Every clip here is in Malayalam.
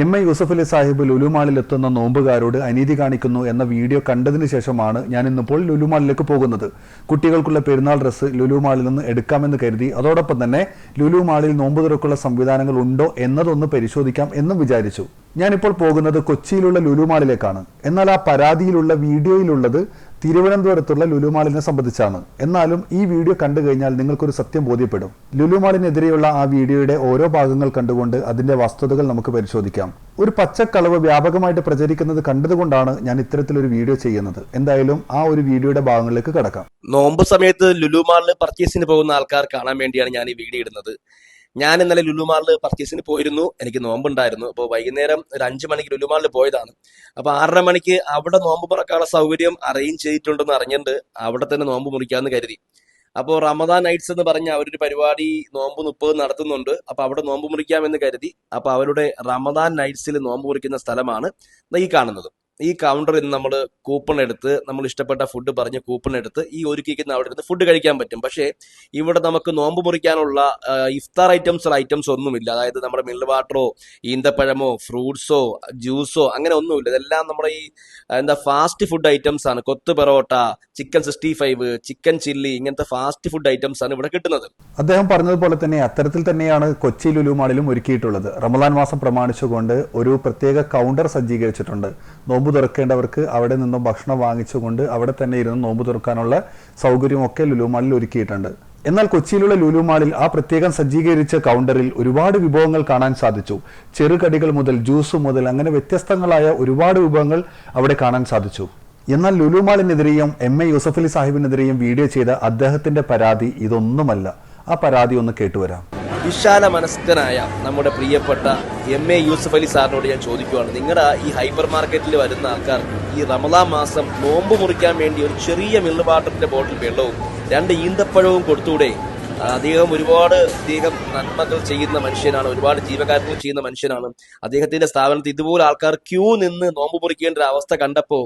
എം എ യൂസഫ് അലി സാഹിബ് ലുലുമാളിൽ എത്തുന്ന നോമ്പുകാരോട് അനീതി കാണിക്കുന്നു എന്ന വീഡിയോ കണ്ടതിന് ശേഷമാണ് ഞാൻ ഇന്നിപ്പോൾ ലുലുമാളിലേക്ക് പോകുന്നത്. കുട്ടികൾക്കുള്ള പെരുന്നാൾ ഡ്രസ്സ് ലുലുമാളിൽ നിന്ന് എടുക്കാമെന്ന് കരുതി. അതോടൊപ്പം തന്നെ ലുലുമാളിൽ നോമ്പ് തുറക്കുള്ള സംവിധാനങ്ങൾ ഉണ്ടോ എന്നതൊന്ന് പരിശോധിക്കാം എന്നും വിചാരിച്ചു. ഞാനിപ്പോൾ പോകുന്നത് കൊച്ചിയിലുള്ള ലുലുമാളിലേക്കാണ്. എന്നാൽ ആ പരാതിയിലുള്ള വീഡിയോയിലുള്ളത് തിരുവനന്തപുരത്തുള്ള ലുലുമാളിനെ സംബന്ധിച്ചാണ്. എന്നാലും ഈ വീഡിയോ കണ്ടു കഴിഞ്ഞാൽ നിങ്ങൾക്കൊരു സത്യം ബോധ്യപ്പെടും. ലുലുമാളിനെതിരെയുള്ള ആ വീഡിയോയുടെ ഓരോ ഭാഗങ്ങൾ കണ്ടുകൊണ്ട് അതിന്റെ വസ്തുതകൾ നമുക്ക് പരിശോധിക്കാം. ഒരു പച്ചക്കളവ് വ്യാപകമായിട്ട് പ്രചരിക്കുന്നത് കണ്ടതുകൊണ്ടാണ് ഞാൻ ഇത്തരത്തിലൊരു വീഡിയോ ചെയ്യുന്നത്. എന്തായാലും ആ ഒരു വീഡിയോയുടെ ഭാഗങ്ങളിലേക്ക് കടക്കാം. നോമ്പ് സമയത്ത് ലുലുമാളിൽ പർച്ചേസിന് പോകുന്ന ആൾക്കാർ കാണാൻ വേണ്ടിയാണ് ഞാൻ ഈ വീഡിയോ ഇടുന്നത്. ഞാൻ ഇന്നലെ ലുലുമാളിൽ പർച്ചേസിന് പോയിരുന്നു. എനിക്ക് നോമ്പുണ്ടായിരുന്നു. അപ്പോൾ വൈകുന്നേരം ഒരു അഞ്ചു മണിക്ക് ലുലുമാളിൽ പോയതാണ്. അപ്പോൾ ആറര മണിക്ക് അവിടെ നോമ്പ് തുറക്കാനുള്ള സൗകര്യം അറേഞ്ച് ചെയ്തിട്ടുണ്ടെന്ന് അറിഞ്ഞിട്ട് അവിടെ തന്നെ നോമ്പ് മുറിക്കാമെന്ന് കരുതി. അപ്പോൾ റമദാൻ നൈറ്റ്സ് എന്ന് പറഞ്ഞ അവരൊരു പരിപാടി നോമ്പ് മുപ്പത് നടത്തുന്നുണ്ട്. അപ്പോൾ അവിടെ നോമ്പ് മുറിക്കാമെന്ന് കരുതി. അപ്പോൾ അവരുടെ റമദാൻ നൈറ്റ്സിൽ നോമ്പ് മുറിക്കുന്ന സ്ഥലമാണ് ഈ കാണുന്നത്. ഈ കൗണ്ടറിൽ നിന്ന് നമ്മൾ കൂപ്പൺ എടുത്ത് നമ്മൾ ഇഷ്ടപ്പെട്ട ഫുഡ് പറഞ്ഞ് കൂപ്പൺ എടുത്ത് ഈ ഒരുക്കിക്കുന്ന അവിടെ ഇരുന്ന് ഫുഡ് കഴിക്കാൻ പറ്റും. പക്ഷേ ഇവിടെ നമുക്ക് നോമ്പ് മുറിക്കാനുള്ള ഇഫ്താർ ഐറ്റംസ് ഐറ്റംസ് ഒന്നുമില്ല. അതായത് നമ്മുടെ മിൽ വാട്ടറോ ഈന്തപ്പഴമോ ഫ്രൂട്ട്സോ ജ്യൂസോ അങ്ങനെ ഒന്നുമില്ല. ഇതെല്ലാം നമ്മുടെ ഈ എന്താ ഫാസ്റ്റ് ഫുഡ് ഐറ്റംസ് ആണ്. Kothu porotta chicken sixty five chicken chilli ഇങ്ങനത്തെ ഫാസ്റ്റ് ഫുഡ് ഐറ്റംസ് ആണ് ഇവിടെ കിട്ടുന്നത്. അദ്ദേഹം പറഞ്ഞതുപോലെ തന്നെ അത്തരത്തിൽ തന്നെയാണ് കൊച്ചി ലുലുമാളിലും ഒരുക്കിയിട്ടുള്ളത്. റമദാൻ മാസം പ്രമാണിച്ചുകൊണ്ട് ഒരു പ്രത്യേക കൗണ്ടർ സജ്ജീകരിച്ചിട്ടുണ്ട്. നോമ്പ് തുറക്കേണ്ടവർക്ക് അവിടെ നിന്നും ഭക്ഷണം വാങ്ങിച്ചുകൊണ്ട് അവിടെ തന്നെ ഇരുന്ന് നോമ്പ് തുറക്കാനുള്ള സൗകര്യമൊക്കെ ലുലുമാളിൽ ഒരുക്കിയിട്ടുണ്ട്. എന്നാൽ കൊച്ചിയിലുള്ള ലുലുമാളിൽ ആ പ്രത്യേകം സജ്ജീകരിച്ച കൗണ്ടറിൽ ഒരുപാട് വിഭവങ്ങൾ കാണാൻ സാധിച്ചു. ചെറുകടികൾ മുതൽ ജ്യൂസ് മുതൽ അങ്ങനെ വ്യത്യസ്തങ്ങളായ ഒരുപാട് വിഭവങ്ങൾ അവിടെ കാണാൻ സാധിച്ചു. എന്നാൽ ലുലുമാളിനെതിരെയും എം എ യൂസഫലി സാഹിബിനെതിരെയും വീഡിയോ ചെയ്ത അദ്ദേഹത്തിന്റെ പരാതി ഇതൊന്നുമല്ല. ആ പരാതി ഒന്ന് കേട്ടുവരാം. വിശാല മനസ്കനായ നമ്മുടെ പ്രിയപ്പെട്ട എം എ യൂസഫ് അലി സാറിനോട് ഞാൻ ചോദിക്കുവാണ്. നിങ്ങളുടെ ഈ ഹൈപ്പർ മാർക്കറ്റിൽ വരുന്ന ആൾക്കാർക്ക് ഈ റമദാ മാസം നോമ്പ് മുറിക്കാൻ വേണ്ടി ഒരു ചെറിയ മിൽവാട്ടറിന്റെ വാട്ടറിന്റെ ബോട്ടിൽ വെള്ളവും രണ്ട് ഈന്തപ്പഴവും കൊടുത്തൂടെ? അദ്ദേഹം ഒരുപാട് അദ്ദേഹം നന്മകൾ ചെയ്യുന്ന മനുഷ്യനാണ് ഒരുപാട് ജീവകാര്യങ്ങൾ ചെയ്യുന്ന മനുഷ്യനാണ്. അദ്ദേഹത്തിന്റെ സ്ഥാപനത്തിൽ ഇതുപോലെ ആൾക്കാർ ക്യൂ നിന്ന് നോമ്പ് മുറിക്കേണ്ട ഒരു അവസ്ഥ കണ്ടപ്പോ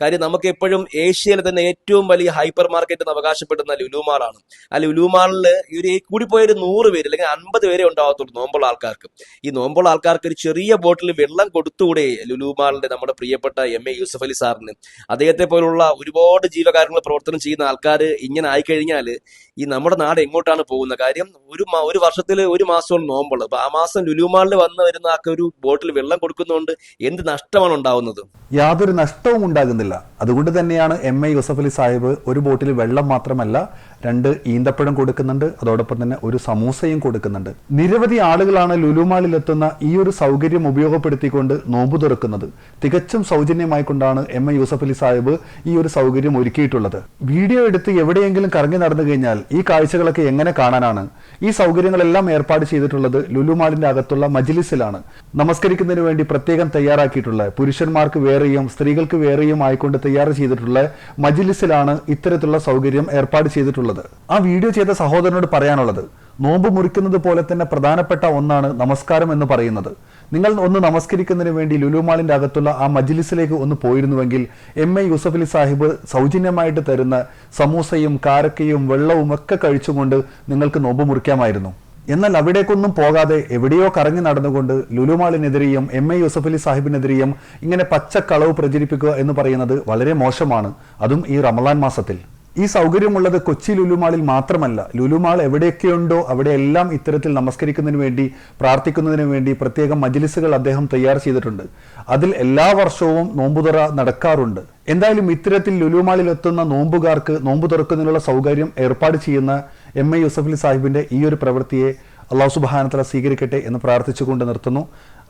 കാര്യം നമുക്ക് എപ്പോഴും ഏഷ്യയിലെ തന്നെ ഏറ്റവും വലിയ ഹൈപ്പർ മാർക്കറ്റ് എന്ന് അവകാശപ്പെടുന്ന ലുലുമാളാണ്. ആ ലുലുമാളിൽ ഒരു കൂടിപ്പോയ ഒരു നൂറ് പേര് അല്ലെങ്കിൽ അൻപത് പേരെ ഉണ്ടാവത്തുള്ളൂ നോമ്പുള്ള ആൾക്കാർക്ക്. ഈ നോമ്പുള്ള ആൾക്കാർക്ക് ഒരു ചെറിയ ബോട്ടിൽ വെള്ളം കൊടുത്തുകൂടെ ലുലുമാളിന്റെ നമ്മുടെ പ്രിയപ്പെട്ട എം എ യൂസഫ് അലി സാറിന്. അദ്ദേഹത്തെ പോലുള്ള ഒരുപാട് ജീവകാര്യങ്ങൾ പ്രവർത്തനം ചെയ്യുന്ന ആൾക്കാർ ഇങ്ങനെ ആയിക്കഴിഞ്ഞാൽ ഈ നമ്മുടെ നാട് എങ്ങോട്ടാണ് പോകുന്ന കാര്യം ഒരു ഒരു വർഷത്തിൽ ഒരു മാസമാണ് നോമ്പുള്ളത് അപ്പൊ ആ മാസം ലുലുമാളിൽ വന്ന് വരുന്ന ആ ഒരു ബോട്ടിൽ വെള്ളം കൊടുക്കുന്നതുകൊണ്ട് എന്ത് നഷ്ടമാണ് ഉണ്ടാവുന്നത്? യാതൊരു നഷ്ടവും ഉണ്ടാകുന്നില്ല. അതുകൊണ്ട് തന്നെയാണ് എം എ യൂസഫ് അലി സാഹിബ് ഒരു ബോട്ടിൽ വെള്ളം മാത്രമല്ല രണ്ട് ഈന്തപ്പഴം കൊടുക്കുന്നുണ്ട്. അതോടൊപ്പം തന്നെ ഒരു സമൂസയും കൊടുക്കുന്നുണ്ട്. നിരവധി ആളുകളാണ് ലുലുമാളിൽ എത്തുന്ന ഈ ഒരു സൗകര്യം ഉപയോഗപ്പെടുത്തിക്കൊണ്ട് നോമ്പ് തുറക്കുന്നത്. തികച്ചും സൗജന്യമായി കൊണ്ടാണ് എം എ യൂസഫ് അലി സാഹിബ് ഈ ഒരു സൗകര്യം ഒരുക്കിയിട്ടുള്ളത്. വീഡിയോ എടുത്ത് എവിടെയെങ്കിലും കറങ്ങി നടന്നു കഴിഞ്ഞാൽ ഈ കാഴ്ചകളൊക്കെ എങ്ങനെ കാണാനാണ്? ഈ സൗകര്യങ്ങളെല്ലാം ഏർപ്പാട് ചെയ്തിട്ടുള്ളത് ലുലുമാളിന്റെ അകത്തുള്ള മജ്ലിസിലാണ്. നമസ്കരിക്കുന്നതിന് വേണ്ടി പ്രത്യേകം തയ്യാറാക്കിയിട്ടുള്ള പുരുഷന്മാർക്ക് വേറെയും സ്ത്രീകൾക്ക് വേറെയും ആയിക്കൊണ്ട് തയ്യാർ ചെയ്തിട്ടുള്ള മജ്ലിസിലാണ് ഇത്തരത്തിലുള്ള സൗകര്യം ഏർപ്പാട് ചെയ്തിട്ടുള്ളത്. ആ വീഡിയോ ചെയ്ത സഹോദരനോട് പറയാനുള്ളത് നോമ്പ് മുറിക്കുന്നത് പോലെ തന്നെ പ്രധാനപ്പെട്ട ഒന്നാണ് നമസ്കാരം എന്ന് പറയുന്നത്. നിങ്ങൾ ഒന്ന് നമസ്കരിക്കുന്നതിന് വേണ്ടി ലുലുമാളിന്റെ അകത്തുള്ള ആ മജ്ലിസിലേക്ക് ഒന്ന് പോയിരുന്നുവെങ്കിൽ എം. എ. യൂസഫ് അലി സാഹിബ് സൗജന്യമായിട്ട് തരുന്ന സമൂസയും കാരക്കയും വെള്ളവും ഒക്കെ കഴിച്ചുകൊണ്ട് നിങ്ങൾക്ക് നോമ്പ് മുറിക്കാമായിരുന്നു. എന്നാൽ അവിടേക്കൊന്നും പോകാതെ എവിടെയോ കറങ്ങി നടന്നുകൊണ്ട് ലുലുമാളിനെതിരെയും എം. എ. യൂസഫ് അലി സാഹിബിനെതിരെയും ഇങ്ങനെ പച്ചക്കളവ് പ്രചരിപ്പിക്കുക എന്ന് പറയുന്നത് വളരെ മോശമാണ്. അതും ഈ റമലാൻ മാസത്തിൽ. ഈ സൗകര്യമുള്ളത് കൊച്ചി ലുലുമാളിൽ മാത്രമല്ല. ലുലുമാൾ എവിടെയൊക്കെയുണ്ടോ അവിടെയെല്ലാം ഇത്തരത്തിൽ നമസ്കരിക്കുന്നതിന് വേണ്ടി പ്രാർത്ഥിക്കുന്നതിന് വേണ്ടി പ്രത്യേകം മജിലിസുകൾ അദ്ദേഹം തയ്യാർ ചെയ്തിട്ടുണ്ട്. അതിൽ എല്ലാ വർഷവും നോമ്പുതുറ നടക്കാറുണ്ട്. എന്തായാലും ഇത്തരത്തിൽ ലുലുമാളിൽ എത്തുന്ന നോമ്പുകാർക്ക് നോമ്പ് തുറക്കുന്നതിനുള്ള സൗകര്യം ഏർപ്പാട് ചെയ്യുന്ന എം എ യൂസഫലി സാഹിബിന്റെ ഈ ഒരു പ്രവൃത്തിയെ അള്ളാഹു സുബാനത്തല സ്വീകരിക്കട്ടെ എന്ന് പ്രാർത്ഥിച്ചുകൊണ്ട് നിർത്തുന്നു.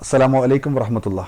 അസ്സലാമു അലൈക്കും വറഹമത്തുള്ള